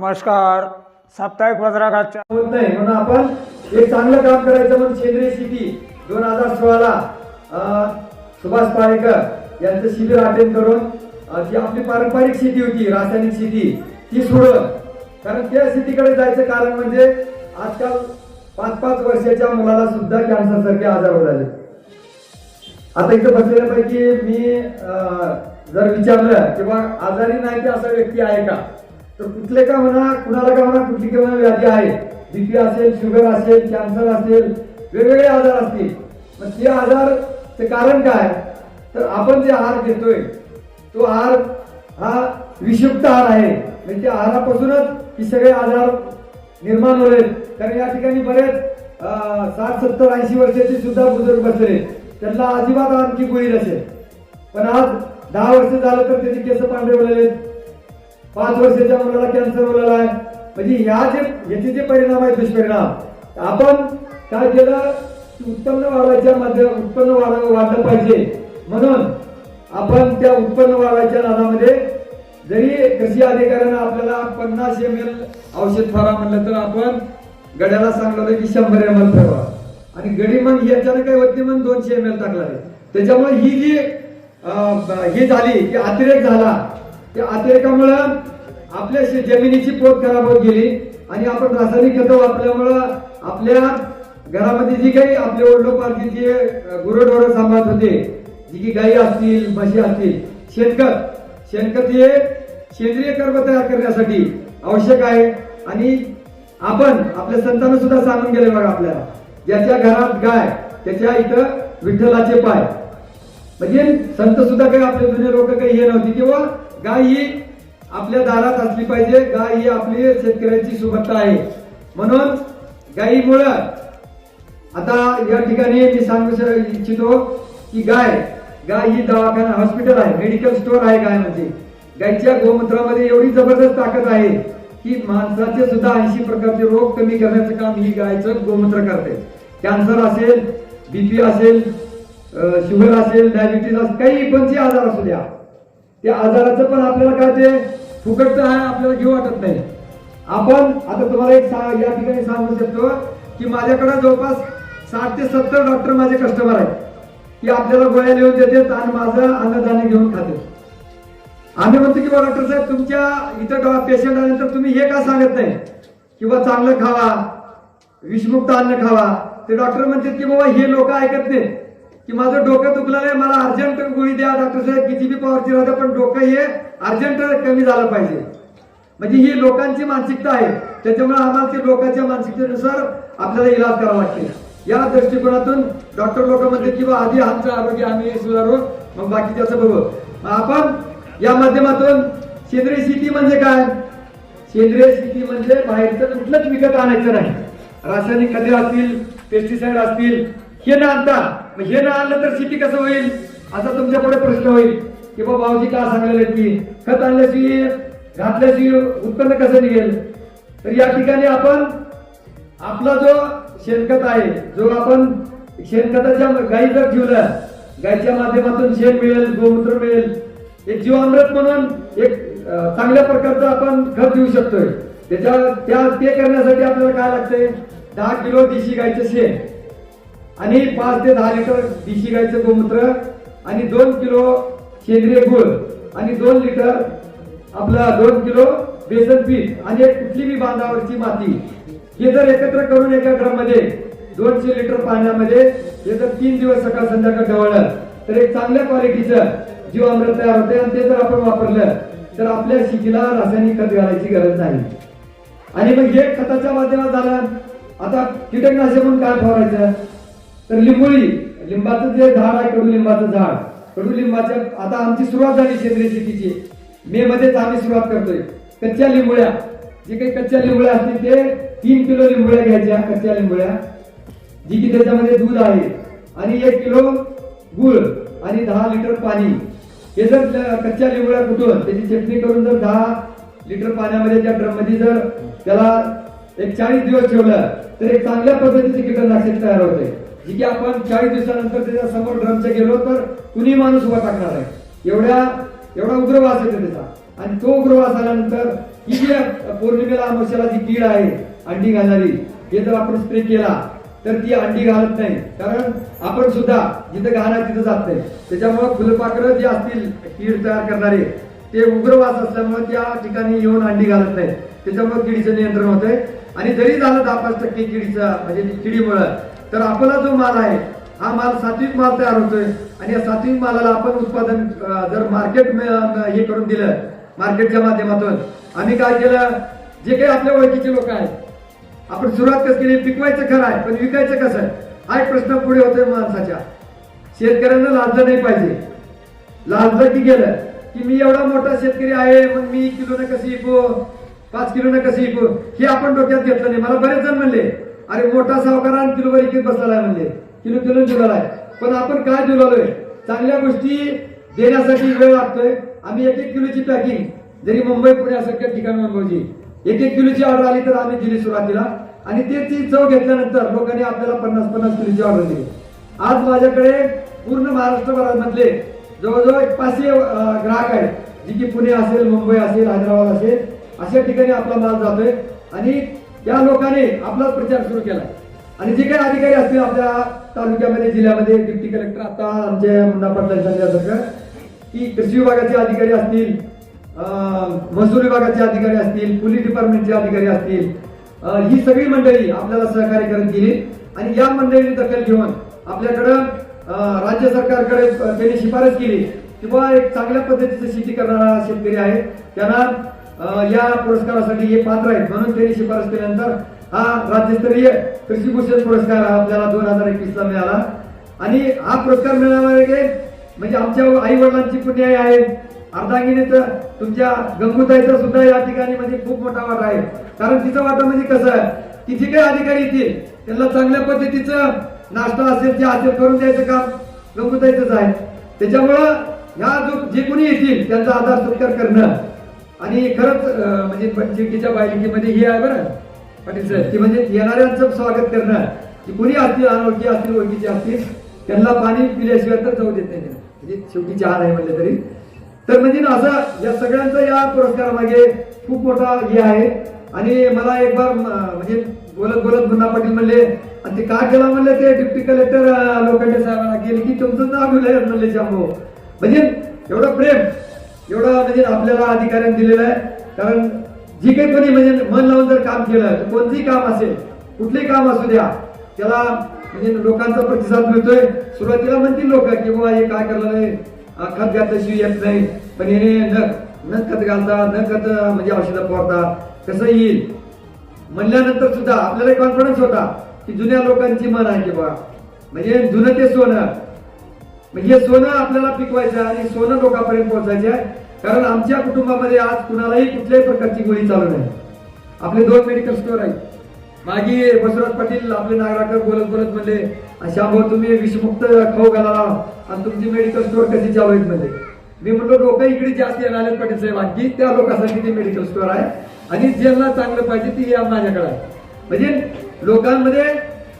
नमस्कार. साप्ताहिक पत्रकाच्या होत नाही म्हणून आपण एक चांगलं काम करायचं म्हणून सेंद्रिय शेती दोन हजार सोळाला अं, सुभाष पारेकर यांचं शिबिर अटेंड करून जी आपली पारंपरिक शेती होती रासायनिक शेती ती सोडून. कारण त्या शेतीकडे जायचं कारण म्हणजे आजकाल पाच पाच वर्षाच्या मुलाला सुद्धा कॅन्सर सारखे आजार होत आले. आता इथं बसलेल्यापैकी मी अं, जर विचारलं किंवा आजारी नाही ते असा व्यक्ती आहे का? तर कुठले का म्हणा कुणाला का म्हणा कुठली का म्हणा व्याधी आहे. बीपी असेल शुगर असेल कॅन्सर असेल वेगवेगळे आजार असतील. मग ते आजार ते कारण काय? तर आपण जे आहार घेतोय तो आहार हा विषयुक्त आहार आहे. म्हणजे त्या आहारापासूनच ही सगळे आजार निर्माण होले कारण या ठिकाणी बरेच साठ सत्तर ऐंशी वर्षाचे सुद्धा बुजुर्ग बसले. त्यांना अजिबात आणखी गोळी नसेल. पण आज दहा वर्ष झालं तर त्याचे केस पांढरे बोलले आहेत. पाच वर्षाच्या मुलाला कॅन्सर होलेला आहे. म्हणजे ह्या जे याचे जे परिणाम आहेत दुष्परिणाम आपण काय केलं? उत्पन्न वाढवायच्या मध्ये उत्पन्न वाढ वाढलं पाहिजे. म्हणून आपण त्या उत्पन्न वाढवायच्या नादामध्ये जरी कृषी अधिकाऱ्यांना आपल्याला पन्नास एम एल औषध फवारा म्हणलं तर आपण गड्याला सांगलं की शंभर एम एल फवारा. आणि गडी मग याच्यानं काही होत नाही दोनशे एम एल टाकला त्याच्यामुळे ही जी अं, हे झाली की अतिरेक झाला त्या अतिरेकामुळं आपल्या जमिनीची पोत खराब होत गेली आणि आपण रासायनिक खतं वापरल्यामुळं आपल्या घरामध्ये जी काही आपले वडिलोपार्जित जे गुरढोरं सांभाळत होते जी की गायी असतील म्हशी असतील शेणखत शेणखत हे सेंद्रिय कर्म तयार करण्यासाठी आवश्यक आहे. आणि आपण आपल्या संतांना सुद्धा सांगून गेले बघा आपल्याला ज्याच्या घरात गाय त्याच्या इथं विठ्ठलाचे पाय. म्हणजे संत सुद्धा काही आपले जुने लोक काही हे नव्हती किंवा गाय ही आपल्या दारात असली पाहिजे. गाय ही आपली शेतकऱ्यांची सुबत्ता आहे. म्हणून गायीमुळं आता या ठिकाणी मी सांगू इच्छितो की गाय गाय ही दवाखाना हॉस्पिटल आहे मेडिकल स्टोअर आहे गाय म्हणजे. गायच्या गोमूत्रामध्ये एवढी जबरदस्त ताकद आहे की माणसाचे सुद्धा ऐंशी प्रकारचे रोग कमी करण्याचं काम ही गायचं गोमूत्र करते. कॅन्सर असेल बीपी असेल शुगर असेल डायबिटीज असेल काही कोणते आजार असू द्या. त्या आजाराचं पण आपल्याला काय ते फुकटचं आहे आपल्याला घेऊ वाटत नाही. आपण आता तुम्हाला एक सा- या ठिकाणी सांगू शकतो की माझ्याकडे जवळपास साठ ते सत्तर डॉक्टर माझे कस्टमर आहेत. की आपल्याला गोळ्या लिहून देतात आणि माझं अन्नधान्य घेऊन खाते आम्ही म्हणतो की बा डॉक्टर साहेब तुमच्या इथं पेशंट आल्यानंतर तुम्ही हे का सांगत नाही? किंवा चांगलं खावा विषमुक्त अन्न खावा. ते डॉक्टर म्हणतात की बाबा हे लोक ऐकत नाहीत. की माझं डोकं दुखलं नाही मला अर्जंट गोळी द्या डॉक्टर साहेब किती बी पॉवरची राहते पण डोकं हे अर्जंट कमी झालं पाहिजे. म्हणजे ही लोकांची मानसिकता आहे. त्याच्यामुळे आम्हाला ते लोकांच्या मानसिकतेनुसार आपल्याला इलाज करावा लागते या दृष्टिकोनातून डॉक्टर लोक म्हणतात की आधी आमचं आरोग्य आम्ही सुधारू मग बाकी त्याचं बघू. मग आपण या माध्यमातून सेंद्रिय शेती म्हणजे काय? सेंद्रिय शेती म्हणजे बाहेरचं कुठलंच विकत आणायचं नाही. रासायनिक खते असतील पेस्टिसाइड असतील हे न आणता मग हे न आणलं तर शेती कसं होईल? असा तुमच्यापुढे प्रश्न होईल की बाबा भाऊजी का सांगायला की खत आणल्याशिवाय घातल्याशिवाय उत्पन्न कसं निघेल? तर या ठिकाणी आपण आपला जो शेणखत आहे जो आपण शेणखताच्या गायी जर ठेवलं गायीच्या माध्यमातून शेण मिळेल गोमूत्र मिळेल एक जीवामृत म्हणून एक चांगल्या प्रकारचं आपण खत देऊ शकतोय. त्याच्या त्या ते करण्यासाठी आपल्याला काय लागतंय? दहा किलो देशी गायचं शेण. आणि पाच ते दहा लिटर देशी गायचं गोमूत्र आणि दोन किलो सेंद्रिय गुळ आणि दोन लिटर आपला दोन किलो बेसन पीठ आणि एक कुठली बी बांधावरची माती. हे जर एकत्र करून एका ड्रम दोनशे लिटर पाण्यामध्ये हे जर तीन दिवस सकाळ संध्याकाळ ढवळलं तर एक चांगल्या क्वालिटीचं जीवामृत तयार होते आणि ते जर आपण वापरलं तर आपल्या शेतीला रासायनिक खत घालायची गरज नाही. आणि मग हे खताच्या माध्यमात झालं आता कीटकनाशक म्हणून काय फवारायचं? तर लिंबोळी लिंबाचं जे झाड आहे कडुलिंबाचं झाड. कडुलिंबाच्या आता आमची सुरुवात झाली सेंद्रिय शेतीची. मे मध्येच आम्ही सुरुवात करतोय. कच्च्या लिंबोळ्या. जे काही कच्च्या लिंबोळ्या असतील ते तीन किलो लिंबोळ्या घ्यायच्या कच्च्या लिंबोळ्या. जी की त्याच्यामध्ये दूध आहे. आणि एक किलो गुळ आणि दहा लिटर पाणी. हे जर कच्च्या लिंबोळ्या कुठून त्याची चटणी करून जर दहा लिटर पाण्यामध्ये त्या ड्रममध्ये जर त्याला एक चाळीस दिवस ठेवलं तर एक चांगल्या पद्धतीचे कीटकनाशक तयार होते. जी की आपण चाळीस दिवसानंतर त्याच्यासमोर ड्रमच्या गेलो तर कुणी माणूस उभा टाकणार आहे? एवढ्या एवढा उग्रवास येतो त्याचा. आणि तो उग्रवास आल्यानंतर ही जी पौर्णिमेला अमावस्याला जी कीड आहे अंडी घालणारी हे जर आपण स्प्रे केला तर ती अंडी घालत नाही. कारण आपण सुद्धा जिथं घालणार तिथं जात नाही. त्याच्यामुळे फुलपाखरं जे असतील कीड तयार करणारे ते उग्रवास असल्यामुळे त्या ठिकाणी येऊन अंडी घालत नाही त्याच्यामुळे किडीचं नियंत्रण होतंय. आणि जरी झालं दहा पाच टक्के किडीचा म्हणजे किडीमुळं तर आपला जो माल आहे हा माल सात्विक माल तयार होतोय. आणि या सात्विक मालाला आपण उत्पादन जर मार्केट हे करून दिलं मार्केटच्या माध्यमातून आम्ही काय केलं जे काही आपल्या ओळखीचे लोक आहेत आपण सुरुवात कसं केली पिकवायचं खरं आहे पण विकायचं कसं हा एक प्रश्न पुढे होतोय माणसाच्या. शेतकऱ्यांना लाजलं नाही पाहिजे. लाजलं की गेलं की मी एवढा मोठा शेतकरी आहे मग मी किलो न कसं विकू? पाच किलो न कसं विकू? हे आपण डोक्यात घेतलं नाही. मला बरेच जण म्हणले अरे मोठा सावकार आणि किलोवर इकत बसलेला आहे म्हणले किलो किलो दिलेला आहे. पण आपण काय दिलोय चांगल्या गोष्टी देण्यासाठी वेळ लागतोय. आम्ही एक एक किलोची पॅकिंग जरी मुंबई पुण्यासारख्या ठिकाणी अनुभवली एक एक किलोची ऑर्डर आली तर आम्ही दिली सुरुवातीला. आणि ते ती चव घेतल्यानंतर लोकांनी आपल्याला पन्नास पन्नास किलोची ऑर्डर दिली. आज माझ्याकडे पूर्ण महाराष्ट्रभरामधले जवळजवळ एक पाचशे ग्राहक आहेत. जी की पुणे असेल मुंबई असेल हैदराबाद असेल अशा ठिकाणी आपला माल जातोय. आणि या लोकांनी आपलाच प्रचार सुरू केला. आणि जे काही अधिकारी असतील आपल्या तालुक्यामध्ये जिल्ह्यामध्ये डिप्टी कलेक्टर आता आमच्या मुन्ना पाटला सांगितल्यासारखं की कृषी विभागाचे अधिकारी असतील महसूल विभागाचे अधिकारी असतील पोलीस डिपार्टमेंटचे अधिकारी असतील ही सगळी मंडळी आपल्याला सहकार्य करत गेली. आणि या मंडळीने दखल घेऊन आपल्याकडं राज्य सरकारकडे त्यांनी शिफारस केली. की बुवा एक चांगल्या पद्धतीचं शेती करणारा शेतकरी आहे. त्यांना या पुरस्कारासाठी हे पात्र आहेत. म्हणून त्यांनी शिफारस केल्यानंतर हा राज्यस्तरीय कृषीभूषण पुरस्कार हा आपल्याला दोन हजार एकवीस ला मिळाला. आणि हा पुरस्कार मिळवणारे म्हणजे आमच्या आई वडिलांची पुण्याई आहे अर्धांगिनी तर तुमच्या गंगुताईचा सुद्धा या ठिकाणी म्हणजे खूप मोठा वाटा आहे. कारण तिचा वाटा म्हणजे कसं आहे? की जे काही अधिकारी येतील. त्यांना चांगल्या पद्धतीचं नाश्ता असेल ते असेल करून द्यायचं काम गंगूताईच आहे. त्याच्यामुळं ह्या जो जे कोणी येतील त्यांचा आधार सत्कार करणं आणि खरंच म्हणजे पंचकीच्या बायलिकीमध्ये ही आहे बरं. पाटील साहेब की म्हणजे येणाऱ्यांचं स्वागत करणार. की कोणी असतील अनोळखी असतील ओळखीचे असतील त्यांना पाणी पिल्याशिवाय तर जाऊ देत नाही. म्हणजे शेवटी चहा नाही म्हणले तरी. तर म्हणजे ना असा या सगळ्यांचा या पुरस्कारामागे खूप मोठा हे आहे. आणि मला एक बार म्हणजे बोलत बोलत मुन्ना पाटील म्हणले आणि ते का केला? म्हणले ते डिप्टी कलेक्टर लोखंडे साहेबांना गेले की तुमचं नाव म्हणले शांभो म्हणजे एवढं प्रेम. एवढं म्हणजे आपल्याला अधिकाऱ्यांनी दिलेलं आहे. कारण जी काही कोणी म्हणजे मन लावून जर काम केलं तर कोणतेही काम असेल कुठलेही काम असू द्या त्याला म्हणजे लोकांचा प्रतिसाद मिळतोय. सुरुवातीला म्हणतील लोक की बाबा हे काय करलं नाही खत घातल्याशिवाय येत नाही. पण हे न न खत घालता न खत म्हणजे औषधं फवारता कसं येईल. म्हणल्यानंतर सुद्धा आपल्याला कॉन्फिडन्स होता की जुन्या लोकांची मन आहे की बा म्हणजे जुनं ते सोनं. म्हणजे हे सोनं आपल्याला पिकवायचं आहे आणि सोनं लोकांपर्यंत पोहोचायचं आहे. कारण आमच्या कुटुंबामध्ये आज कुणालाही कुठल्याही प्रकारची गोळी चालू नाही. आपले दोन मेडिकल स्टोर आहेत. मागे बसवराज पाटील आपले नागराकर बोलत बोलत म्हणले शांभाऊ तुम्ही विषमुक्त खाऊ घालाला आणि तुमची मेडिकल स्टोर कशी चालू आहेत म्हणजे मी म्हणलो लोक इकडे जास्त येणार आहेत पाटील साहेब. आणखी त्या लोकांसाठी ते मेडिकल स्टोअर आहे. आणि ज्यांना चांगलं पाहिजे ती या माझ्याकडे आहे. म्हणजे लोकांमध्ये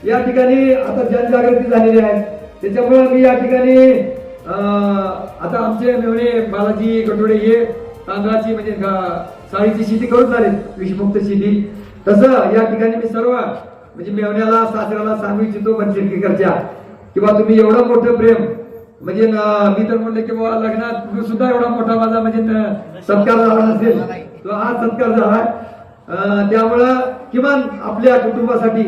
या ठिकाणी आता जनजागृती झालेली आहे. त्याच्यामुळे मी या ठिकाणी आता आमचे मेवणे बालाजी कटोडे हे तांदळाची म्हणजे साळीची शेती करून झाले विषमुक्त शेती. तसं या ठिकाणी मी सर्व म्हणजे मेवण्याला सासऱ्याला सांगू इच्छितो बनशेटकीकरच्या किंवा तुम्ही एवढं मोठं प्रेम म्हणजे मी तर म्हणलं की बाबा लग्नात सुद्धा एवढा मोठा माझा म्हणजे सत्कार झाला असेल तो हा सत्कार झाला. त्यामुळं किमान आपल्या कुटुंबासाठी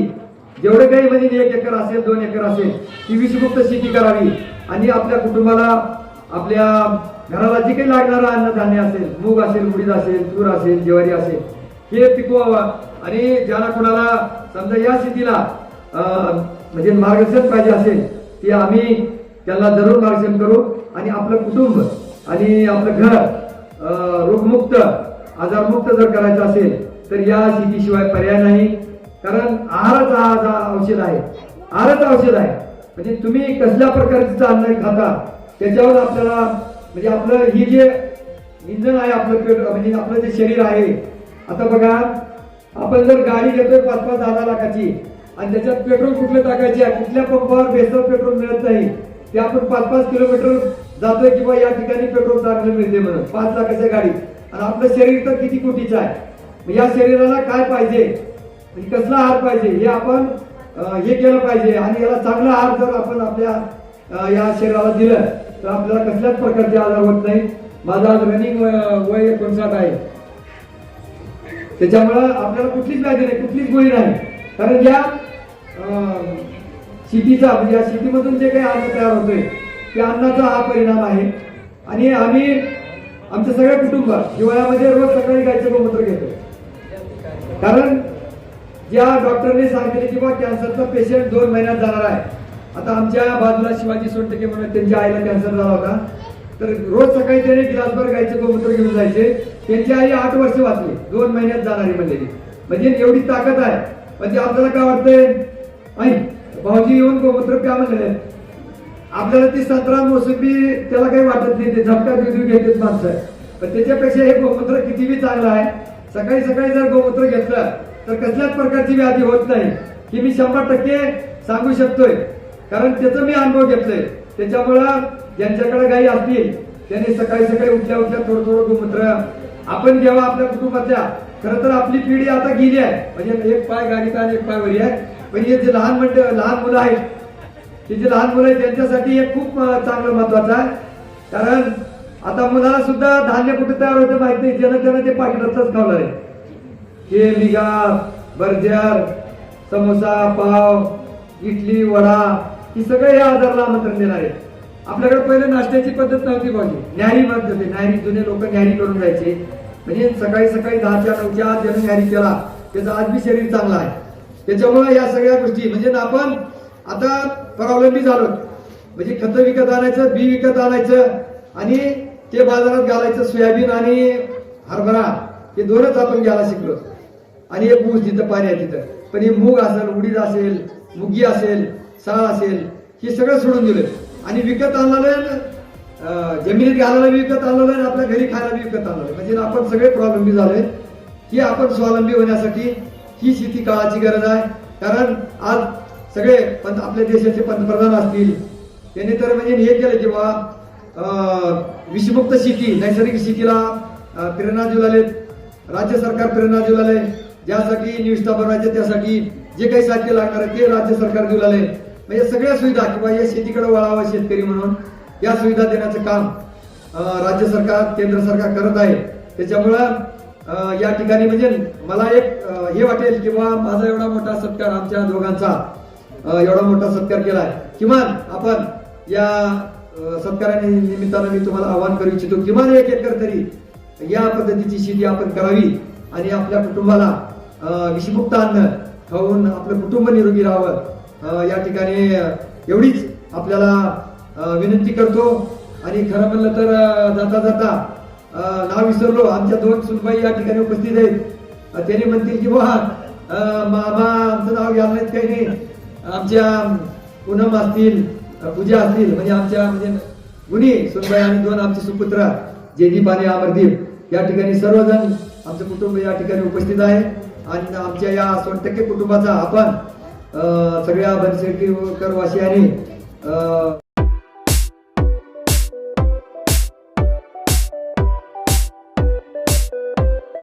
जेवढे काही म्हणजे एक एकर असेल दोन एकर असेल ती विषमुक्त शेती करावी. आणि आपल्या कुटुंबाला आपल्या घराला जे काही लागणारं अन्नधान्य असेल मूग असेल उडीद असेल तूर असेल ज्वारी असेल हे पिकवावं. आणि ज्याला कोणाला समजा या शेतीला म्हणजे मार्गदर्शन पाहिजे असेल ते आम्ही त्यांना जरूर मार्गदर्शन करू. आणि आपलं कुटुंब आणि आपलं घर रोगमुक्त आजारमुक्त जर करायचं असेल तर या शेतीशिवाय पर्याय नाही. कारण आहारच हा हा औषध आहे आहारच औषध आहे. म्हणजे तुम्ही कसल्या प्रकारचं अन्न खाता त्याच्यावर आपल्याला म्हणजे आपलं ही जे इंधन आहे आपलं पेट्रोल म्हणजे आपलं जे शरीर आहे. आता बघा आपण जर गाडी घेतोय पाच पाच दहा दहा लाखाची आणि त्याच्यात पेट्रोल कुठलं टाकायचे आहे? कुठल्या पंपावर बेसल पेट्रोल मिळत नाही. ते आपण पाच पाच किलोमीटर जातोय किंवा या ठिकाणी पेट्रोल चांगलं मिळते म्हणून पाच लाखाच्या गाडी. आणि आपलं शरीर तर किती कोटीचं आहे? या शरीराला काय पाहिजे? म्हणजे कसला आहार पाहिजे? हे आपण हे केलं पाहिजे आणि याला चांगला आहार जर आपण आपल्या या शरीराला दिलं तर आपल्याला कसल्याच प्रकारचे आजार होत नाही. माझा आज रनिंग वय एकोणसाठ आहे. त्याच्यामुळं आपल्याला कुठलीच व्याधी नाही कुठलीच गोळी नाही. कारण या अं, शेतीचा म्हणजे या शेतीमधून जे काही अन्न तयार होतोय त्या अन्नाचा हा परिणाम आहे. आणि आम्ही आमच्या सगळ्या कुटुंब हिवाळ्यामध्ये रोज सकाळी गायचं गोमूत्र घेतो. कारण या डॉक्टरने सांगितले की बा कॅन्सरचा पेशंट दोन महिन्यात जाणार आहे. आता आमच्या बाजूला शिवाजी सोनटके म्हणून त्यांच्या आईला कॅन्सर झाला होता. तर रोज सकाळी त्याने गिलासभर गायचे गोमूत्र घेऊन जायचे. त्यांची आई आठ वर्ष वाचली दोन महिन्यात जाणारी म्हणलेली. म्हणजे एवढी ताकद आहे. म्हणजे आपल्याला काय वाटतंय? आई भाऊजी येऊन गोमूत्र प्या म्हणले. आपल्याला ती संत्रा मोसंबी त्याला काही वाटत नाही ते झपका देऊ घेतात माणसं. पण त्याच्यापेक्षा हे गोमूत्र किती बी चांगलं आहे. सकाळी सकाळी जर गोमूत्र घेतलं तर कसल्याच प्रकारची व्याधी होत नाही. की मी शंभर टक्के सांगू शकतोय. कारण त्याचा मी अनुभव घेतलोय. त्याच्यामुळं ज्यांच्याकडे गायी असतील त्यांनी सकाळी सकाळी उठल्या उठल्या थोडं थोडं गोमूत्र आपण जेव्हा आपल्या कुटुंबातल्या. खरं तर आपली पिढी आता गेली आहे. म्हणजे एक पाय गाडीचा आणि एक पाय वरी आहे. पण हे जे लहान मंड लहान मुलं आहेत ते जे लहान मुलं आहेत त्यांच्यासाठी हे खूप चांगलं महत्वाचं आहे. कारण आता मुलाला सुद्धा धान्य कुठे तयार होतं माहीत नाही. ज्यानं त्यानं ते पाकिटातच खावणार आहे. हे बर्जर समोसा पाव इडली वडा ही सगळे हे आजाराला आमंत्रण देणार आहे. आपल्याकडे पहिले नाश्त्याची पद्धत नव्हती भाजी न्यारी म्हणत होते न्यारी जुने लोक न्यारी करून जायचे म्हणजे सकाळी सकाळी दहाच्या नऊच्या आत ज्यानं न्यारी केला त्याचं आज बी शरीर चांगलं आहे. त्याच्यामुळे या सगळ्या गोष्टी म्हणजे ना आपण आता परावलंबी झालो. म्हणजे खत विकत आणायचं बी विकत आणायचं आणि ते बाजारात घालायचं सोयाबीन आणि हरभरा हे दोनच आपण घ्यायला शिकलो. आणि एक ऊस जिथं पाणी आहे तिथं. पण हे मूग असेल उडीद असेल मुगी असेल साळ असेल हे सगळं सोडून दिलं. आणि विकत आणलेलं अं, जमिनीत घालायला विकत आणलेलं आणि आपल्या घरी खायला विकत आणलेलं म्हणजे आपण सगळे प्रॉब्लेम झालोय ही आपण स्वावलंबी होण्यासाठी ही शेती काळाची गरज आहे. कारण आज सगळे पंत आपल्या देशाचे पंतप्रधान असतील. त्यांनी तर म्हणजे हे केलं की बा विषमुक्त शेती नैसर्गिक शेतीला प्रेरणा देऊ लागले राज्य सरकार प्रेरणा देऊ लागले. ज्यासाठी निविष्ठा बनवायचे त्यासाठी जे काही साहित्य लागणार आहे ते राज्य सरकार देऊ लागले. म्हणजे सगळ्या सुविधा किंवा या शेतीकडे वळावं शेतकरी म्हणून या सुविधा देण्याचं काम राज्य सरकार केंद्र सरकार करत आहे. त्याच्यामुळं या ठिकाणी म्हणजे मला एक हे वाटेल किंवा माझा एवढा मोठा सत्कार आमच्या दोघांचा एवढा मोठा सत्कार केलाय. किमान आपण या सत्काराने निमित्तानं मी तुम्हाला आवाहन करू इच्छितो किमान एक एकर तरी या पद्धतीची शेती आपण करावी आणि आपल्या कुटुंबाला विषमुक्त अन्न खाऊन आपलं कुटुंब निरोगी राहावं. या ठिकाणी एवढीच आपल्याला विनंती करतो. आणि खरं म्हणलं तर जाता जाता नाव विसरलो आमच्या दोन सुनबाई या ठिकाणी उपस्थित आहेत. त्याने म्हणतील की बा मामा आमचं नाव घ्यायला नाहीत काही नाही. आमच्या पूनम असतील पूजा असतील म्हणजे आमच्या म्हणजे गुणी सुनबाई आणि दोन आमचे सुपुत्र जयदीप आणि अमरदीप या ठिकाणी सर्वजण आमचं कुटुंब या ठिकाणी उपस्थित आहे. आणि आमच्या या सोनटक्के कुटुंबाचा आपण अं, सगळ्या बनशेटकर वासियांनी